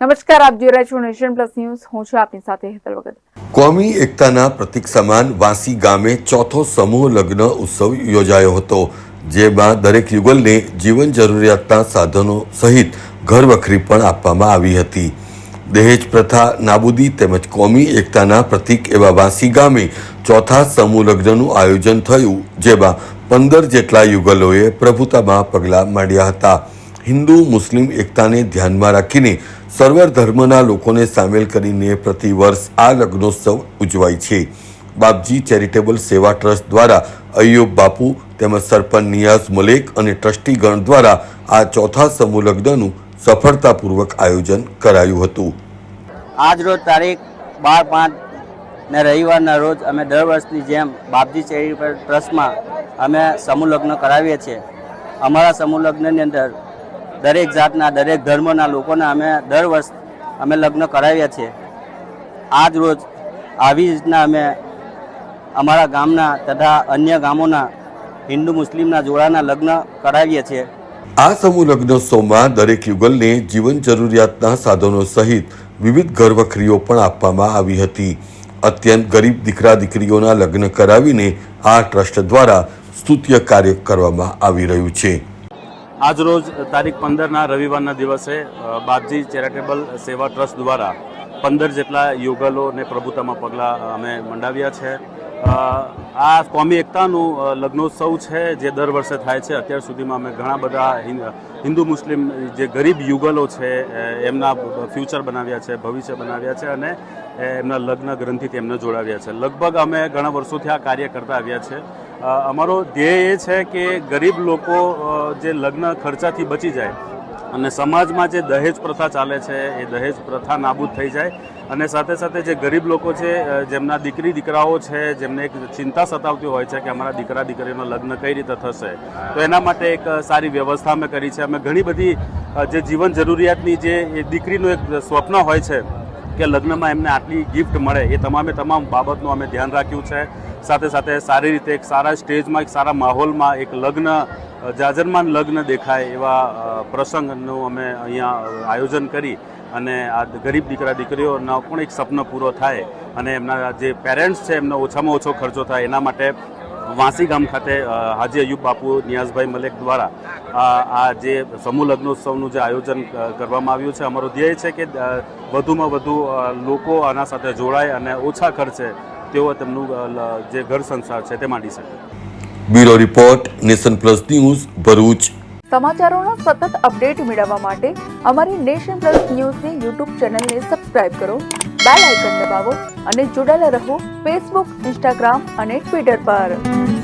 નમસ્કાર, આપ જોઈ રહ્યા છો નેશન પ્લસ ન્યૂઝ. હું છું આપની સાથે હેતલ વગર. કોમી એકતાના પ્રતિક સમાન વાંસી ગામે ચોથો સમૂહ લગ્ન ઉત્સવ યોજાયો હતો, જેમાં દરેક યુગલને જીવન જરૂરિયાતના સાધનો સહિત ઘર વખરી પણ આપવામાં આવી હતી. દહેજ પ્રથા નાબૂદી તેમજ કોમી એકતાના પ્રતિક એવા વાંસી ગામે ચોથા સમૂહ લગ્નનું આયોજન થયું, જેમાં પંદર જેટલા યુગલોએ પ્રભુતામાં પગલાં માંડ્યા હતા. હિન્દુ, મુસ્લિમ એકતાને ધ્યાનમાં રાખીને સર્વ ધર્મના લોકોને સામેલ કરીને પ્રતિવર્ષ આ લગ્નોત્સવ ઉજવાય છે. બાપજી ચેરિટેબલ સેવા ટ્રસ્ટ દ્વારા અયુબ બાપુ તેમજ સરપંચ નિયાઝ મલેક અને ટ્રસ્ટીગણ દ્વારા આ ચોથા સમૂહ લગ્નનું સફળતાપૂર્વક આયોજન કરાયું હતું. આજ રોજ તારીખ બાર પાંચ ને રવિવારના રોજ અમે દર વર્ષની જેમ બાપજી ચેરિટેબલ ટ્રસ્ટમાં અમે સમૂહ લગ્ન કરાવીએ છીએ. અમારા સમૂહ લગ્નની અંદર દરેક જાતના, દરેક ધર્મના લોકોના અમે દર વર્ષ અમે લગ્ન કરાવ્યા છીએ. આજ રોજ આવી રીતના અમે અમારા ગામના તથા અન્ય ગામોના હિન્દુ મુસ્લિમના જોડાના લગ્ન કરાવીએ છીએ. આ સમૂહ લગ્નોત્સવમાં દરેક યુગલને જીવન જરૂરિયાતના સાધનો સહિત વિવિધ ઘરવખરીઓ પણ આપવામાં આવી હતી. અત્યંત ગરીબ દીકરા દીકરીઓના લગ્ન કરાવીને આ ટ્રસ્ટ દ્વારા સ્તુત્ય કાર્ય કરવામાં આવી રહ્યું છે. આજરોજ તારીખ પંદરના રવિવારના દિવસે બાપજી ચેરિટેબલ સેવા ટ્રસ્ટ દ્વારા પંદર જેટલા યુગલોને પ્રભુતામાં પગલાં અમે મંડાવ્યા છે. આ કોમી એકતાનું લગ્નોત્સવ છે જે દર વર્ષે થાય છે. અત્યાર સુધીમાં અમે ઘણા બધા હિન્દ- મુસ્લિમ જે ગરીબ યુગલો છે એમના ફ્યુચર બનાવ્યા છે, ભવિષ્ય બનાવ્યા છે અને એમના લગ્ન ગ્રંથિથી એમને જોડાવ્યા છે. લગભગ અમે ઘણા વર્ષોથી આ કાર્ય કરતા આવ્યા છે. અમારો ધ્યેય એ છે કે ગરીબ લોકો જે લગ્ન ખર્ચાથી બચી જાય અને સમાજમાં જે દહેજ પ્રથા ચાલે છે, એ દહેજ પ્રથા નાબૂદ થઈ જાય. અને સાથે સાથે જે ગરીબ લોકો છે જેમના દીકરી, દીકરાઓ છે, જેમને એક ચિંતા સતાવતી હોય છે કે અમારા દીકરા, દીકરીનો લગ્ન કઈ રીતે થશે, તો એના માટે એક સારી વ્યવસ્થા અમે કરી છે. અમે ઘણી બધી જે જીવન જરૂરિયાતની જે દીકરીનું એક સ્વપ્ન હોય છે કે લગ્નમાં એમને આટલી ગિફ્ટ મળે એ તમામે તમામ બાબતનું અમે ધ્યાન રાખ્યું છે. સાથે સાથે સારી રીતે એક સારા સ્ટેજમાં, એક સારા માહોલમાં એક લગ્ન, જાજરમાન લગ્ન દેખાય એવા પ્રસંગનું અમે અહીંયા આયોજન કરી અને આ ગરીબ દીકરા દીકરીઓનો પણ એક સપનો પૂરો થાય અને એમના જે પેરેન્ટ્સ છે એમનો ઓછામાં ઓછો ખર્ચો થાય એના માટે વાંસી ગામ ખાતે હાજી અયુબ બાપુ, નિયાઝભાઈ મલેક દ્વારા આ આ જે સમૂહ લગ્નોત્સવનું જે આયોજન કરવામાં આવ્યું છે અમારો ધ્યેય છે કે વધુમાં વધુ લોકો આના સાથે જોડાય અને ઓછા ખર્ચે તેઓ તેમનું જે ઘર સંસાર છે તે માંડી શકે. Bureau report nation plus news Bharuch. સમાચારોનો સતત અપડેટ મેળવવા માટે અમારી નેશન પ્લસ ન્યૂઝની યુટ્યુબ ચેનલને સબસ્ક્રાઇબ કરો બેલ આઇકન દબાવો અને જોડાયેલા રહો ફેસબુક ઇન્સ્ટાગ્રામ અને ટ્વિટર પર.